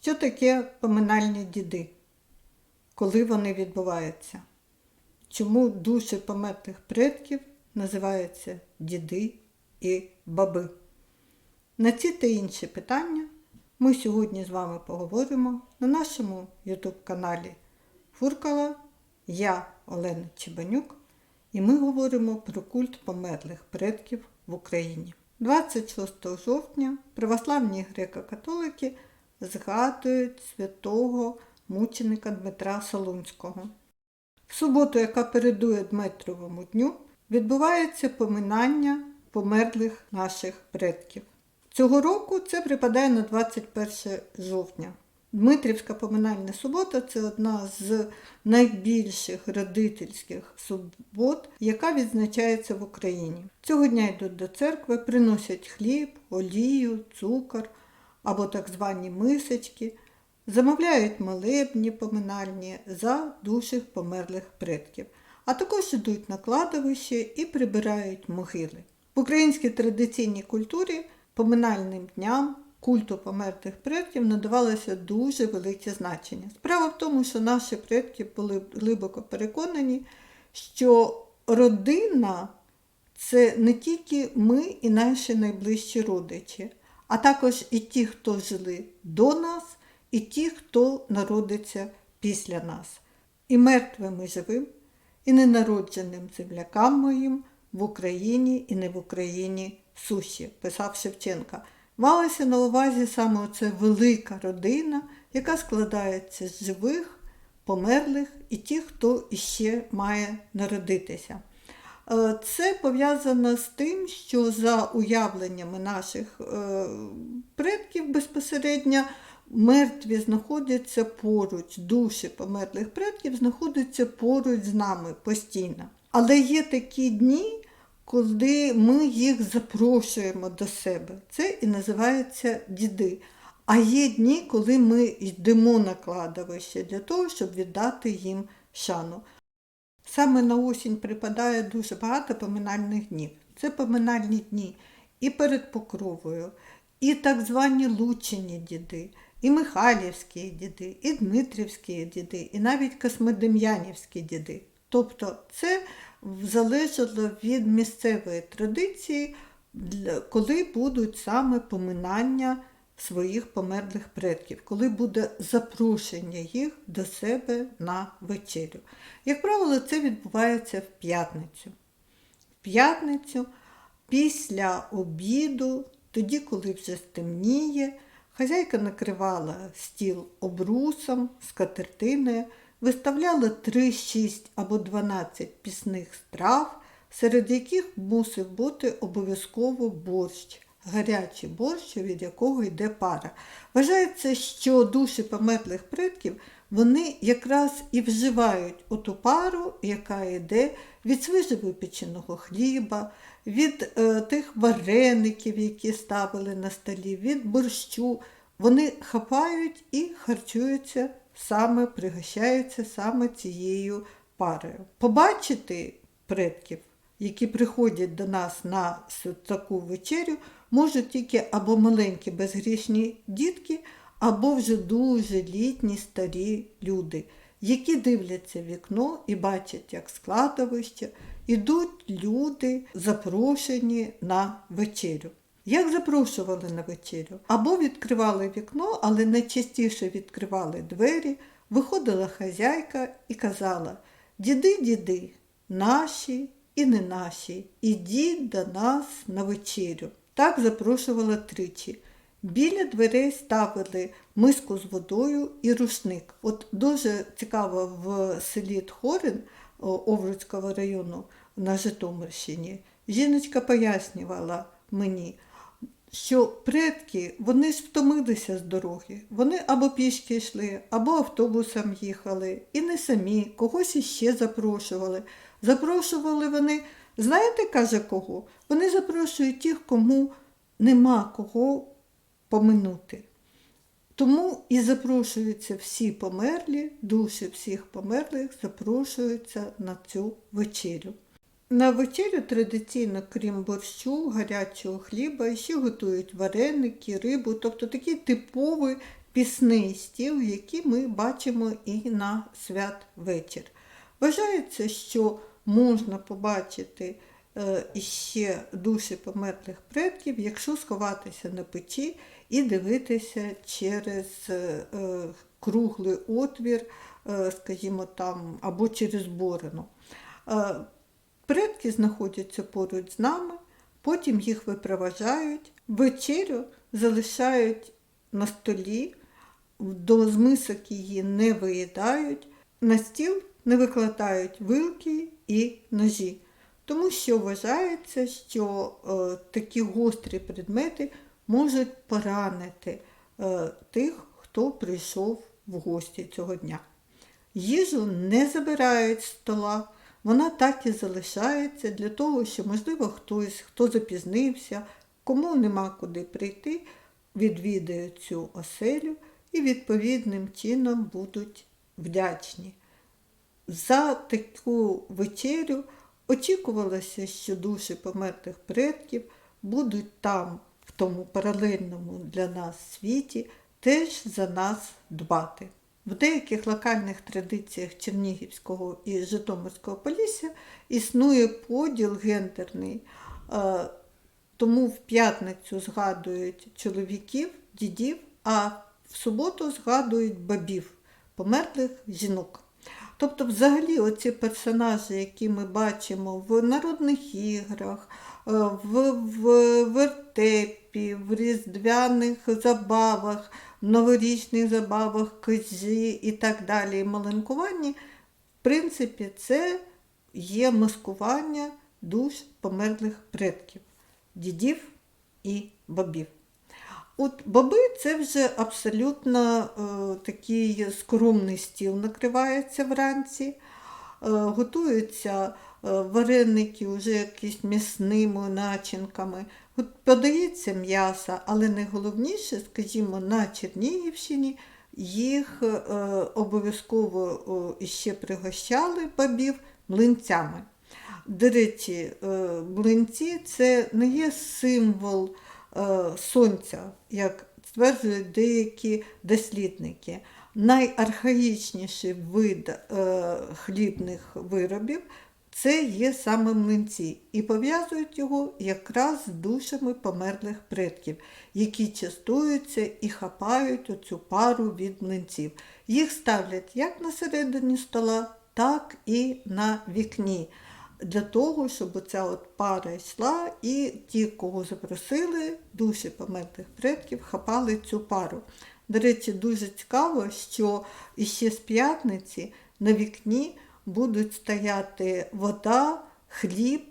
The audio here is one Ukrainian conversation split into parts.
Що таке поминальні діди? Коли вони відбуваються? Чому душі померлих предків називаються діди і баби? На ці та інші питання ми сьогодні з вами поговоримо на нашому YouTube каналі Фуркала. Я Олена Чебанюк, і ми говоримо про культ померлих предків в Україні. 26 жовтня православні греко-католики згадують святого мученика Дмитра Солунського. В суботу, яка передує Дмитровому дню, відбувається поминання померлих наших предків. Цього року це припадає на 21 жовтня. Дмитрівська поминальна субота це одна з найбільших родительських субот, яка відзначається в Україні. Цього дня йдуть до церкви, приносять хліб, олію, цукор або так звані мисочки, замовляють молебні поминальні за душі померлих предків, а також йдуть на кладовище і прибирають могили. В українській традиційній культурі поминальним дням культу померлих предків надавалося дуже велике значення. Справа в тому, що наші предки були глибоко переконані, що родина це не тільки ми і наші найближчі родичі, а також і ті, хто жили до нас, і ті, хто народиться після нас. І мертвим і живим, і ненародженим землякам моїм в Україні і не в Україні суші, писав Шевченка. Малася на увазі саме оце велика родина, яка складається з живих, померлих і тих, хто іще має народитися. Е, Це пов'язано з тим, що за уявленнями наших е, предків безпосередньо мертві знаходяться поруч, душі померлих предків знаходяться поруч з нами постійно. Але є такі дні, коли ми їх запрошуємо до себе. Це і називається діди. А є дні, коли ми йдемо на кладовище для того, щоб віддати їм шану. Саме на осінь припадає дуже багато поминальних днів. Це поминальні дні і перед Покровою, і так звані Лучені діди, і Михайлівські діди, і Дмитрівські діди, і навіть Космодем'янівські діди. Тобто це залежало від місцевої традиції, коли будуть саме поминання своїх померлих предків, коли буде запрошення їх до себе на вечерю. Як правило, це відбувається в п'ятницю. В п'ятницю, після обіду, тоді, коли вже стемніє, хазяйка накривала стіл обрусом, скатертиною, виставляла 3, 6 або 12 пісних страв, серед яких мусив бути обов'язково борщ, гарячий борщ, від якого йде пара. Вважається, що душі померлих предків вони якраз і вживають оту пару, яка йде від свіжовипеченого хліба, від е, тих вареників, які ставили на столі, від борщу. Вони хапають і харчуються саме, пригощаються саме цією парою. Побачити предків, які приходять до нас на таку вечерю, можуть тільки або маленькі безгрішні дітки, або вже дуже літні старі люди, які дивляться в вікно і бачать, як складовище, ідуть люди, запрошені на вечерю. Як запрошували на вечерю? Або відкривали вікно, але найчастіше відкривали двері, виходила хазяйка і казала: Діди, діди, наші і не наші, ідіть до нас на вечерю. Так запрошувала тричі. Біля дверей ставили миску з водою і рушник. От дуже цікаво в селі Тхорин Овруцького району на Житомирщині. Жіночка пояснювала мені, що предки вони ж втомилися з дороги. Вони або пішки йшли, або автобусом їхали, і не самі, когось іще запрошували. Запрошували вони, знаєте, каже кого? Вони запрошують тих, кому нема кого поминути. Тому і запрошуються всі померлі, душі всіх померлих запрошуються на цю вечерю. На вечерю традиційно, крім борщу, гарячого хліба, ще готують вареники, рибу, тобто такий типовий пісний стіл, який ми бачимо і на святвечір. Вважається, що можна побачити е, іще душі померлих предків, якщо сховатися на печі і дивитися через е, е, круглий отвір, скажімо там, або через борину. Предки знаходяться поруч з нами, потім їх випроважають, вечерю залишають на столі, до змисок її не виїдають, на стіл не викладають вилки і ножі, тому що вважається, що е, такі гострі предмети можуть поранити е, тих, хто прийшов в гості цього дня. Їжу не забирають з стола, вона так і залишається для того, що, можливо, хтось, хто запізнився, кому нема куди прийти, відвідає цю оселю і відповідним чином будуть вдячні. За таку вечерю очікувалося, що душі померлих предків будуть там, в тому паралельному для нас світі, теж за нас дбати. В деяких локальних традиціях Чернігівського і Житомирського полісся існує поділ гендерний, е, тому в п'ятницю згадують чоловіків, дідів, а в суботу згадують бабів, померлих жінок. Тобто, взагалі, оці персонажі, які ми бачимо в народних іграх, е, в, в вертепі, в різдвяних забавах, новорічних забавах, козі і так далі, і маленкуванні, в принципі, це є маскування душ померлих предків, дідів і бабів. От баби це вже абсолютно е, такий скромний стіл накривається вранці, е, готуються е, вареники вже якісь м'ясними начинками, От подається м'ясо, але найголовніше, скажімо, на Чернігівщині їх е, обов'язково о, ще пригощали бабів млинцями. До речі, е, млинці це не є символ е, сонця, як стверджують деякі дослідники. Найархаїчніший вид е, хлібних виробів це є саме млинці, і пов'язують його якраз з душами померлих предків, які частуються і хапають оцю пару від млинців. Їх ставлять як на середині стола, так і на вікні для того, щоб ця от пара йшла, і ті, кого запросили, душі померлих предків, хапали цю пару. До речі, дуже цікаво, що іще з п'ятниці на вікні будуть стояти вода, хліб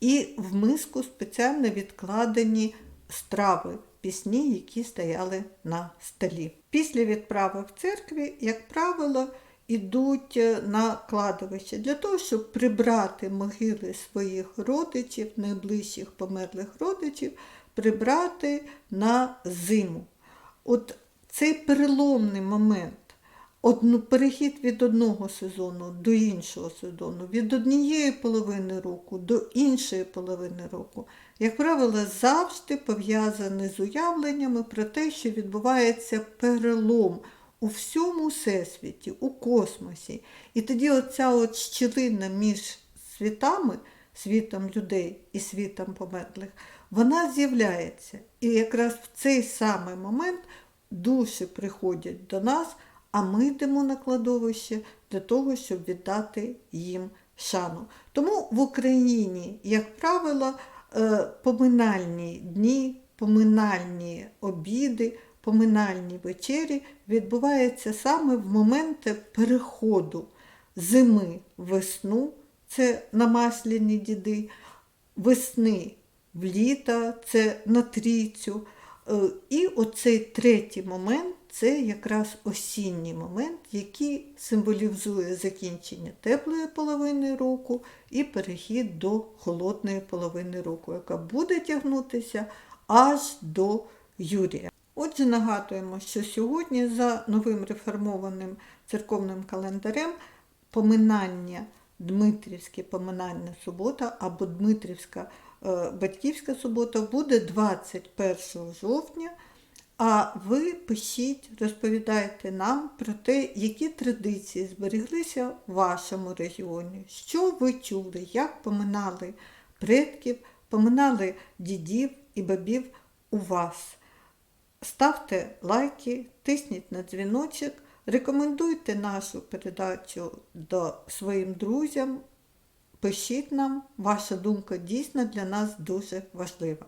і в миску спеціально відкладені страви, пісні, які стояли на столі. Після відправи в церкві, як правило, ідуть на кладовище для того, щоб прибрати могили своїх родичів, найближчих померлих родичів, прибрати на зиму. От цей переломний момент, перехід від одного сезону до іншого сезону, від однієї половини року до іншої половини року, як правило, завжди пов'язаний з уявленнями про те, що відбувається перелом у всьому всесвіті, у космосі. І тоді оця от щілина між світами, світом людей і світом померлих, вона з'являється. І якраз в цей самий момент душі приходять до нас, а ми йдемо на кладовище для того, щоб віддати їм шану. Тому в Україні, як правило, е, поминальні дні, поминальні обіди, поминальні вечері відбуваються саме в моменти переходу зими в весну, це намасляні діди, весни в літо, це на трійцю. Е, І оцей третій момент це якраз осінній момент, який символізує закінчення теплої половини року і перехід до холодної половини року, яка буде тягнутися аж до Юрія. Отже, нагадуємо, що сьогодні за новим реформованим церковним календарем поминання Дмитрівське поминальна субота або Дмитрівська е, батьківська субота буде 21 жовтня, А ви пишіть, розповідайте нам про те, які традиції збереглися в вашому регіоні, що ви чули, як поминали предків, поминали дідів і бабів у вас. Ставте лайки, тисніть на дзвіночок, рекомендуйте нашу передачу до своїм друзям. Пишіть нам, ваша думка дійсно для нас дуже важлива.